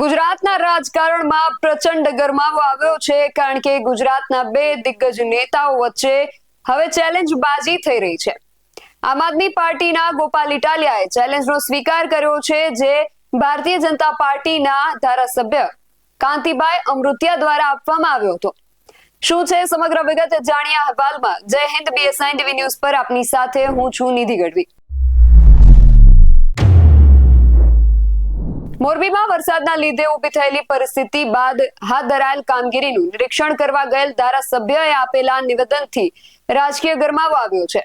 ગુજરાતના રાજકારણમાં પ્રચંડ ગરમાવો આવ્યો છે કારણ કે ગુજરાતના બે દિગ્ગજ નેતાઓ વચ્ચે હવે ચેલેન્જ બાજી થઈ રહી છે. આમ આદમી પાર્ટીના ગોપાલ ઇટાલિયાએ ચેલેન્જનો સ્વીકાર કર્યો છે જે ભારતીય જનતા પાર્ટીના ધારાસભ્ય કાંતિભાઈ અમૃતિયા દ્વારા આપવામાં આવ્યો હતો. શું છે સમગ્ર વિગત? જાણ્યા અહેવાલમાં. જય હિન્દ બીએસઆઈ ટીવી ન્યૂઝ પર આપની સાથે હું છું નિધિ ગઢવી. મોરબીમાં વરસાદના લીધે ઊભી થયેલી પરિસ્થિતિ બાદ હાથ ધરાયેલ કામગીરીનું નિરીક્ષણ કરવા ગયેલ ધારાસભ્યએ આપેલા નિવેદનથી રાજકીય ગરમાવો આવ્યો છે.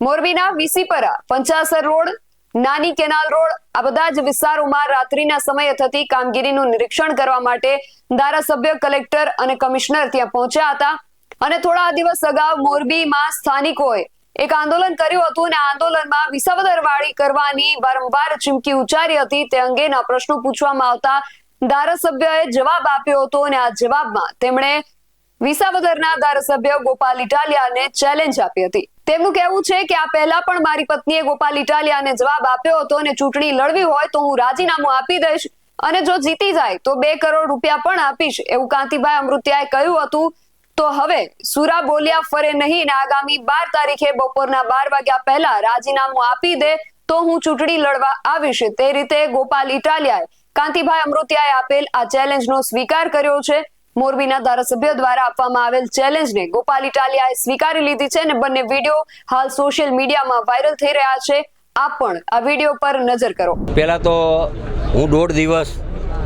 મોરબીના વીસીપરા, પંચાસર રોડ, નાની કેનાલ રોડ, આ બધા જ વિસ્તારોમાં રાત્રિના સમયે થતી કામગીરીનું નિરીક્ષણ કરવા માટે ધારાસભ્ય, કલેક્ટર અને કમિશનર ત્યાં પહોંચ્યા હતા. અને થોડા દિવસ અગાઉ મોરબીમાં સ્થાનિકોએ એક આંદોલન કર્યું હતું અને આંદોલનમાં વિસાવદરવાળી કરવાની વારંવાર ચીમકી ઉચ્ચારી હતી. તે અંગેના પ્રશ્નો પૂછવામાં આવતા ધારાસભ્યએ જવાબ આપ્યો હતો અને આ જવાબમાં તેમણે વિસાવદરના ધારાસભ્ય ગોપાલ ઇટાલિયાને ચેલેન્જ આપી હતી. તેમનું કહેવું છે કે આ પહેલા પણ મારી પત્નીએ ગોપાલ ઇટાલિયાને જવાબ આપ્યો હતો અને ચૂંટણી લડવી હોય તો હું રાજીનામું આપી દઈશ અને જો જીતી જાય તો બે કરોડ રૂપિયા પણ આપીશ. એવું કાંતિભાઈ અમૃત્યાએ કહ્યું હતું તો હવે સુરા બોલ્યા ફરે નહીં ને આગામી બાર તારીખે બપોરના બાર વાગ્યા પહેલા રાજીનામું આપી દે તો હું ચૂંટણી લડવા આવીશ. તે રીતે ગોપાલ ઇટાલિયાએ કાંતિભાઈ અમૃતિયાએ આપેલ આ ચેલેન્જનો સ્વીકાર કર્યો છે. મોરબીના ધારાસભ્ય દ્વારા આપવામાં આવેલ ચેલેન્જને ગોપાલ ઇટાલિયાએ સ્વીકારી લીધી છે અને બંને વીડિયો હાલ સોશિયલ મીડિયામાં વાયરલ થઈ રહ્યા છે. આપ પણ આ વીડિયો પર નજર કરો. પહેલા તો હું દોઢ દિવસ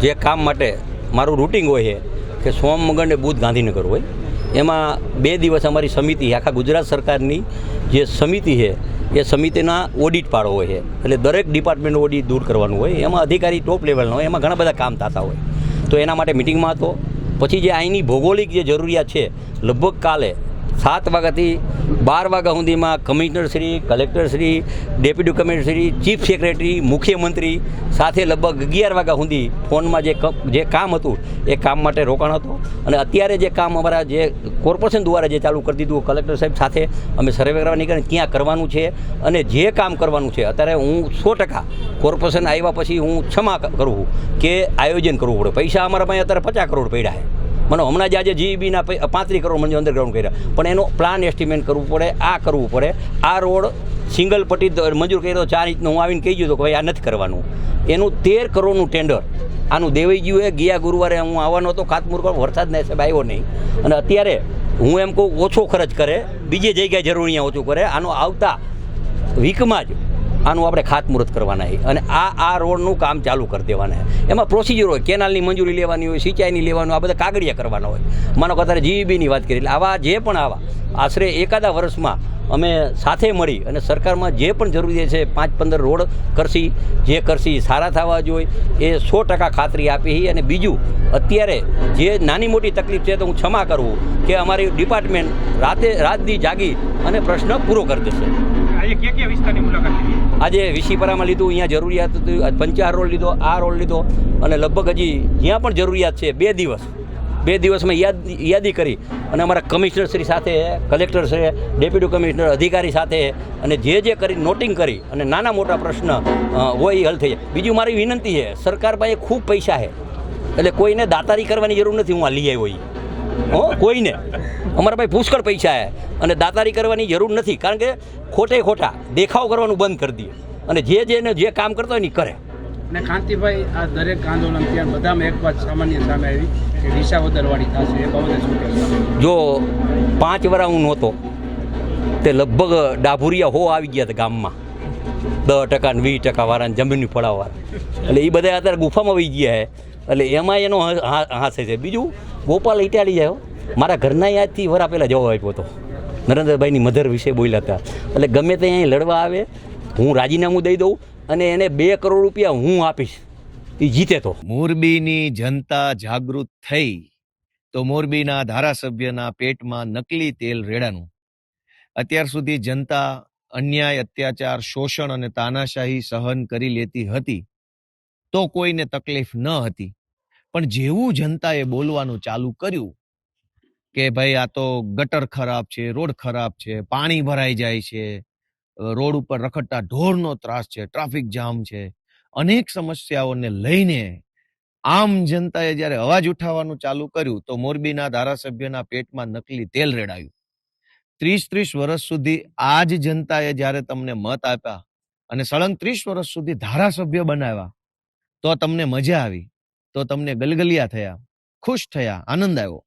જે કામ માટે મારું રૂટિંગ હોય છે કે સોમ, મંગળ ને બુધ ગાંધીનગર હોય. એમાં બે દિવસ અમારી સમિતિ આખા ગુજરાત સરકારની જે સમિતિ છે, એ સમિતિના ઓડિટ પાડો હોય છે. એટલે દરેક ડિપાર્ટમેન્ટનું ઓડિટ દૂર કરવાનું હોય. એમાં અધિકારી ટોપ લેવલનો હોય, એમાં ઘણા બધા કામ થતા હોય. તો એના માટે મિટિંગમાં હતો. પછી જે અહીંની ભૌગોલિક જે જરૂરિયાત છે, લગભગ કાલે સાત વાગ્યાથી બાર વાગ્યા સુધીમાં કમિશનરશ્રી કલેક્ટરશ્રી ડેપ્યુટી કમિશનરશ્રી ચીફ સેક્રેટરી, મુખ્યમંત્રી સાથે લગભગ અગિયાર વાગ્યા સુધી ફોનમાં જે જે કામ હતું, એ કામ માટે રોકાણ હતું. અને અત્યારે જે કામ અમારા જે કોર્પોરેશન દ્વારા જે ચાલુ કરી દીધું, કલેક્ટર સાહેબ સાથે અમે સર્વે કરવા નીકળ્યા ક્યાં કરવાનું છે. અને જે કામ કરવાનું છે, અત્યારે હું સો ટકા કોર્પોરેશન આવ્યા પછી હું ક્ષમા કરું કે આયોજન કરવું પડે. પૈસા અમારા પાસે અત્યારે પચાસ કરોડ પડ્યા છે. મને હમણાં જ આજે જીઈબીના પાંત્રીસ કરોડ મંજૂર અંડરગ્રાઉન્ડ કર્યા. પણ એનો પ્લાન એસ્ટિમેટ કરવું પડે, આ કરવું પડે. આ રોડ સિંગલ પટ્ટી મંજૂર કર્યો ચાર ઇંચનો, હું આવીને કહી ગયો હતો કે ભાઈ આ નથી કરવાનું. એનું તેર કરોડનું ટેન્ડર આનું દેવાઈ ગયું ગુરુવારે હું આવવાનો હતો, ખાતમુહૂર્ત પણ વરસાદના હિસાબે આવ્યો નહીં. અને અત્યારે હું એમ કહું, ઓછો ખર્ચ કરે, બીજી જગ્યાએ જરૂરિયા ઓછું કરે. આનો આવતા વીકમાં જ આનું આપણે ખાતમુહૂર્ત કરવાના છે. અને આ આ રોડનું કામ ચાલુ કરી દેવાના છે. એમાં પ્રોસિજર હોય, કેનાલની મંજૂરી લેવાની હોય, સિંચાઈની લેવાનું આ બધા કાગળિયા કરવાના હોય. માનો કે અત્યારે જીઈબીની વાત કરી એટલે આવા જે પણ આવા, આશરે એકાદા વર્ષમાં અમે સાથે મળી અને સરકારમાં જે પણ જરૂરી છે પાંચ પંદર રોડ કરશી, જે કરશી, સારા થવા જોઈએ, એ સો ટકા ખાતરી આપી અને બીજું, અત્યારે જે નાની મોટી તકલીફ છે, તો હું ક્ષમા કરવું કે અમારી ડિપાર્ટમેન્ટ રાતે, રાતની જાગી અને પ્રશ્ન પૂરો કરી દેશે. આજે વિશીપરામાં લીધું, અહીંયા જરૂરિયાત પંચાર રોડ લીધો, આ રોડ લીધો, અને લગભગ હજી જ્યાં પણ જરૂરિયાત છે, બે દિવસ, બે દિવસમાં યાદ, યાદી કરી. અને અમારા કમિશનર શ્રી સાથે, કલેક્ટર છે, ડેપ્યુટી કમિશનર, અધિકારી સાથે, અને જે જે કરી, નોટિંગ કરી, અને નાના મોટા પ્રશ્ન હોય એ હલ થઈ જાય. બીજું મારી વિનંતી છે, સરકાર પાસે ખૂબ પૈસા છે. એટલે કોઈને દાતારી કરવાની જરૂર નથી, હું આ લઈ આવ્યો. હો કોઈને? અમારા ભાઈ પુષ્કળ પૈસા છે અને દાતારી કરવાની જરૂર નથી. કારણ કે ખોટે ખોટા દેખાવ કરવાનું બંધ કરી દઈએ અને જે જેને જે કામ કરતો હોય ને કરે. અને કાંતિભાઈ આ દરેક આંદોલન ત્યાં બધામાં એક વાત સામાન્ય સામે આવી કે વિસાવદરવાળી થશે. એ બાબતે શું જો પાંચ વરા હું નહોતો તે લગભગ ડાભુરિયા હો આવી ગયા હતા ગામમાં. દસ ટકા ને વીસ ટકા વાળા જમીનની પડાવવા એટલે એ બધા અત્યારે ગુફામાં વહી ગયા છે. એટલે એમાં એનો હા- હા- છે. બીજું ગોપાલ ઇટાલી જાય મારા ઘરના યાદથી વરા પહેલાં જવાબ આપ્યો હતો. નરેન્દ્રભાઈની મધર વિશે બોલ્યા હતા. એટલે ગમે તે અહીં લડવા આવે, હું રાજીનામું દઈ દઉં અને એને બે કરોડ રૂપિયા હું આપીશ. એ જીતે તો. મોરબીની જનતા જાગૃત થઈ તો મોરબીના ધારાસભ્યના પેટમાં નકલી તેલ રેડાનું. અત્યાર સુધી જનતા અન્યાય, અત્યાચાર, શોષણ અને તાનાશાહી સહન કરી લેતી હતી તો કોઈને તકલીફ ન હતી. પણ જેવું જનતાએ બોલવાનું ચાલુ કર્યું કે ભાઈ આ તો ગટર ખરાબ છે, રોડ ખરાબ છે, પાણી ભરાઈ જાય છે રોડ ઉપર રખડતા ઢોરનો ત્રાસ છે, ટ્રાફિક જામ છે, અનેક સમસ્યાઓને લઈને આમ જનતાએ જ્યારે અવાજ ઉઠાવવાનું ચાલુ કર્યું તો મોરબીના ધારાસભ્યના પેટમાં નકલી તેલ રેડાયું. ત્રીસ ત્રીસ વર્ષ સુધી આ જ જનતાએ જ્યારે તમને મત આપ્યા અને સળંગ ત્રીસ વર્ષ સુધી ધારાસભ્ય બનાવ્યા, તો તમને મજા આવી. તો તમને ગલગલિયા થયા, ખુશ થયા, આનંદ આવ્યો.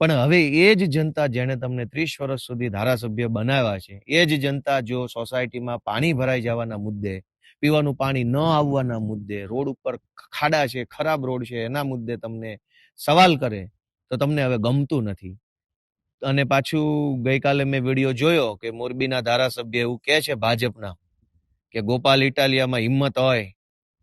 પણ હવે એ જ જનતા જેણે તમને ત્રીસ વર્ષ સુધી ધારાસભ્ય બનાવ્યા છે, એ જ જનતા જો સોસાયટીમાં પાણી ભરાઈ જવાના મુદ્દે, પીવાનું પાણી ન આવવાના મુદ્દે, રોડ ઉપર ખાડા છે, ખરાબ રોડ છે, એના મુદ્દે તમને સવાલ કરે, તો તમને હવે ગમતું નથી. અને પાછું ગઈકાલે મેં વીડિયો જોયો કે મોરબીના ધારાસભ્ય એવું કહે છે ભાજપના, કે ગોપાલ ઇટાલિયામાં હિંમત હોય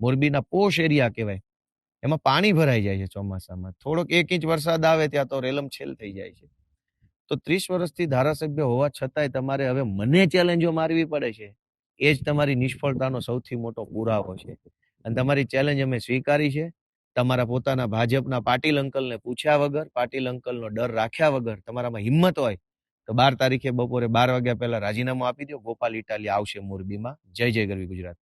મોરબીના પોશ એરિયા કહેવાય. એમાં પાણી ભરાઈ જાય છે ચોમાસામાં. થોડોક એક ઇંચ વરસાદ આવે ત્યાં તો રેલમ છેલ થઈ જાય છે. તો ત્રીસ વર્ષથી ધારાસભ્ય હોવા છતાંય તમારે હવે મને ચેલેન્જો મારવી પડે છે. એ જ તમારી નિષ્ફળતાનો સૌથી મોટો પુરાવો છે. અને તમારી ચેલેન્જ અમે સ્વીકારી છે. તમારા પોતાના ભાજપના પાટીલ અંકલને પૂછ્યા વગર, પાટીલ અંકલનો ડર રાખ્યા વગર તમારામાં હિંમત હોય તો બાર તારીખે બપોરે બાર વાગ્યા પહેલા રાજીનામું આપી દો ગોપાલ ઇટાલી આવશે મોરબીમાં. જય જય ગરવી ગુજરાત.